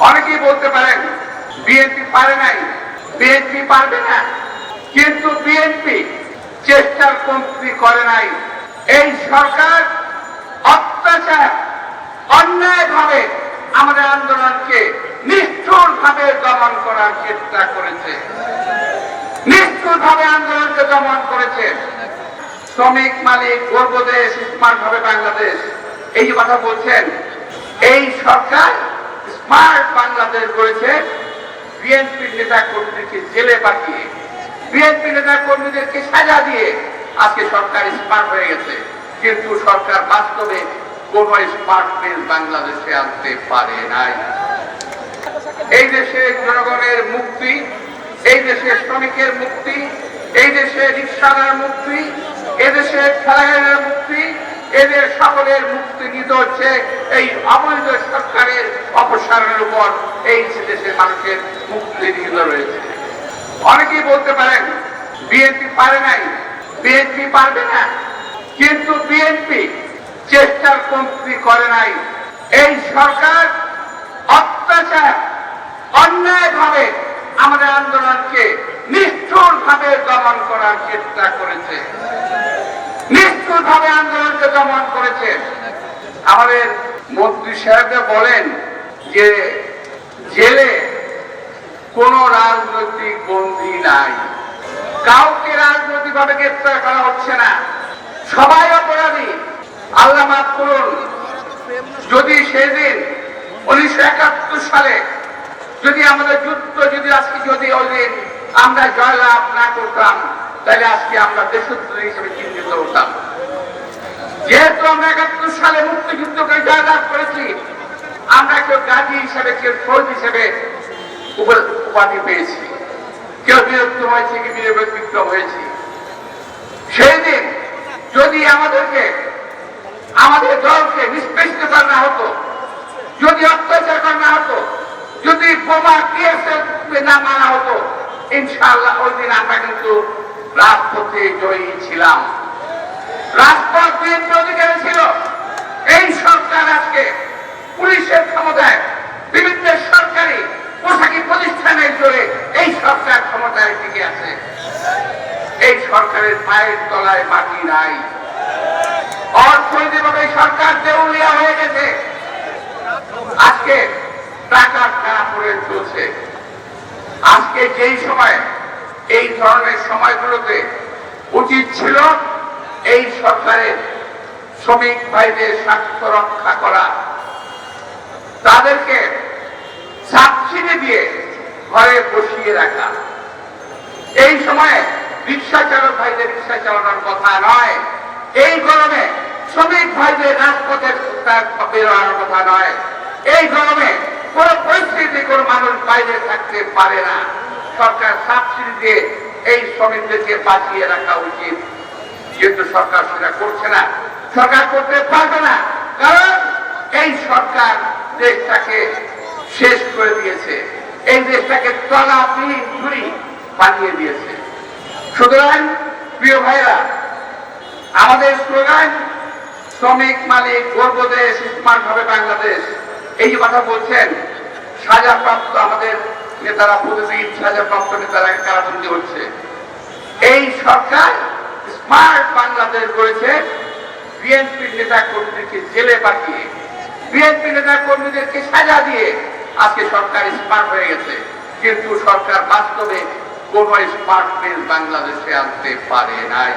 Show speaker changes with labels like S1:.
S1: অনেকেই বলতে পারেন, বিএনপি পারে নাই। বিএনপি পারবে না। কিন্তু বিএনপি চেষ্টার কমতি করে নাই। এই সরকার অত্যাচার অন্যায় ভাবে আমাদের আন্দোলনকে নিষ্ঠুর ভাবে দমন করার চেষ্টা করেছে। নিষ্ঠুর ভাবে আন্দোলনকে দমন করেছে। শ্রমিক মালিক গর্বদেশ স্মার্ট ভাবে বাংলাদেশ। এই কথা বলছেন, এই সরকার স্মার্ট বাংলাদেশ করেছে, বিএনপি নেতা কর্মীদেরকে জেলে পাঠিয়ে, বিএনপি নেতা কর্মীদেরকে সাজা দিয়ে আজকে সরকার স্মার্ট হয়ে গেছে। কিন্তু সরকার বাস্তবে কোন স্মার্টনেস বাংলাদেশে আনতে পারে নাই। এই দেশে জনগণের মুক্তি, এই দেশে শ্রমিকের মুক্তি, এই দেশের রিক্সাদার মুক্তি এদেশে খেলাগারের মুক্তি এদের সকলের মুক্তি নিতে হচ্ছে। এই অবৈধ সরকারের অপসারণের উপর এই দেশের মানুষের মুক্তি নিহিত রয়েছে। অনেকেই বলতে পারেন, বিএনপি পারে নাই। বিএনপি পারবে না। কিন্তু বিএনপি চেষ্টার কমতি করে নাই। এই সরকার অত্যাচার অন্যায় ভাবে আমাদের আন্দোলনকে নিষ্ঠুর ভাবে দমন করার চেষ্টা করেছে। ভাবে আন্দোলনকে দমন করেছে? আমাদের মন্ত্রী সাহেবরা বলেন যে জেলে কোন রাজনৈতিক বন্দী নাই। কাউকে রাজনৈতিক ভাবে গ্রেপ্তার করা হচ্ছে না। সবাই অপরাধী। আল্লাহ মাফ করুন। যদি সেদিন উনিশশো একাত্তর সালে যদি আমাদের যুদ্ধ যদি আজকে যদি ওই আমরা জয়লাভ না করতাম, তাহলে আজকে আমরা হতাম যেহেতু আমরা একাত্তর সালে মুক্তিযুদ্ধকে জয়লাভ করেছি। আমরা কেউ গাজী হিসেবে, কেউ শহীদ হিসেবে উপাধি পেয়েছি। কেউ বীরত্ব হয়েছে কি বীর হয়েছি। সেই দিন যদি আমাদেরকে, আমাদের দলকে নিষ্পেষিত করা হতো, যদি অত্যাচার করা হতো, যদি বোমা কেসে না মানা হতো, ইনশাআল্লাহ ওই দিন আমরা কিন্তু রাজপথে জয়ী ছিলাম। রাজপথ বিএনপি অধিকারে ছিল এই সরকার আজকে পুলিশের ক্ষমতায় বিভিন্ন সরকারি পোশাকি প্রতিষ্ঠানের জোরে এই সরকার ক্ষমতায় টিকে আছে এই সরকারের পায়ের তলায় মাটি নাই। অর্থনৈতিকভাবে সরকার দেউলিয়া হয়ে গেছে। আজকে টাকা টাকা পড়ে চলছে। আজকে যেই সময়, এই ধরনের সময়গুলোতে উচিত ছিল এই সরকারের শ্রমিক ভাইদের স্বার্থ রক্ষা করা। তাদেরকে সাবসিডি দিয়ে ঘরে বসিয়ে রাখা। এই সময়ে রিক্সা চালক ভাইদের রিক্সা চালানোর কথা নয়। এই গরমে শ্রমিক ভাইদের রাজপথে বেরোনোর কথা নয়। এই গরমে কোন পরিস্থিতি, কোন মানুষ বাইরে থাকতে পারে না। সরকার সাবসিডি দিয়ে এই শ্রমিকদেরকে বাঁচিয়ে রাখা উচিত। কিন্তু সরকার সেটা করছে না। সরকার করতে পারবে না। কারণ এই সরকার দেশটাকে শেষ করে দিয়েছে। এই দেশটাকে তলাবিহীন ঝুড়ি বানিয়ে দিয়েছে। সুতরাং, প্রিয় ভাইরা আমাদের স্লোগান, শ্রমিক মালিক গর্বদেশ স্মার্ট ভাবে বাংলাদেশ। এই যে কথা বলছেন, সাজাপ্রাপ্ত আমাদের নেতারা, প্রতিদিন সাজাপ্রাপ্ত নেতারা কারাবন্দি হচ্ছে? এই সরকার স্মার্ট বাংলাদেশ করেছে বিএনপি নেতা কর্মীদেরকে জেলে পাঠিয়ে বিএনপি নেতা কর্মীদেরকে সাজা দিয়ে আজকে সরকার স্মার্ট হয়ে গেছে। কিন্তু সরকার বাস্তবে কোন স্মার্টনেস বাংলাদেশে আনতে পারে নাই।